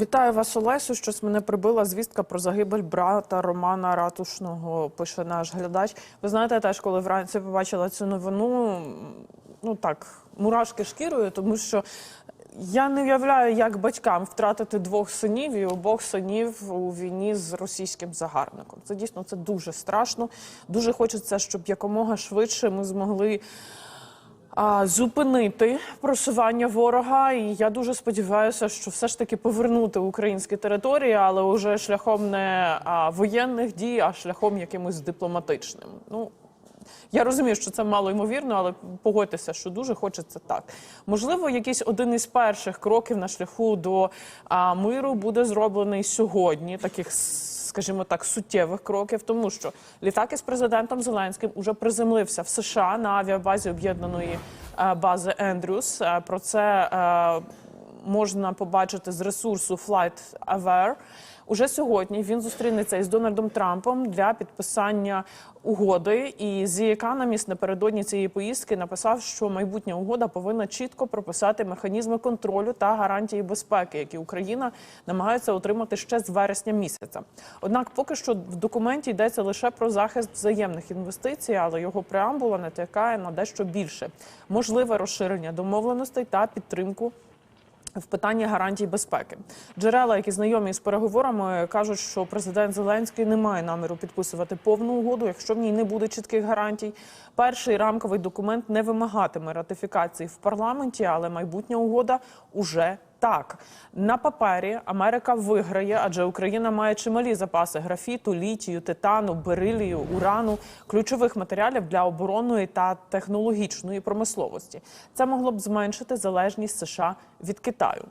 Вітаю вас, Олесю. Щось мене прибила звістка про загибель брата Романа Ратушного. Пише наш глядач. Ви знаєте, теж коли вранці побачила цю новину, ну так, мурашки шкірою, тому що я не уявляю, як батькам втратити двох синів і обох синів у війні з російським загарбником. Це дійсно це дуже страшно. Дуже хочеться, щоб якомога швидше ми змогли зупинити просування ворога. І я дуже сподіваюся, що все ж таки повернути українські території, але вже шляхом не воєнних дій, а шляхом якимось дипломатичним. Ну я розумію, що це мало ймовірно, але погодьтеся, що дуже хочеться так. Можливо, якийсь один із перших кроків на шляху до а, миру буде зроблений сьогодні, таких, скажімо так, суттєвих кроків, тому що літак із президентом Зеленським уже приземлився в США на авіабазі об'єднаної е, бази Ендрюс. Про це е, можна побачити з ресурсу Flight Aware. Уже сьогодні він зустрінеться із Дональдом Трампом для підписання угоди. І The Economist напередодні цієї поїздки написав, що майбутня угода повинна чітко прописати механізми контролю та гарантії безпеки, які Україна намагається отримати ще з вересня місяця. Однак, поки що в документі йдеться лише про захист взаємних інвестицій, але його преамбула натякає на дещо більше можливе розширення домовленостей та підтримку в питанні гарантій безпеки. Джерела, які знайомі з переговорами, кажуть, що президент Зеленський не має наміру підписувати повну угоду, якщо в ній не буде чітких гарантій. Перший рамковий документ не вимагатиме ратифікації в парламенті, але майбутня угода уже так. На папері Америка виграє, адже Україна має чималі запаси графіту, літію, титану, берилію, урану, ключових матеріалів для оборонної та технологічної промисловості. Це могло б зменшити залежність США від Китаю.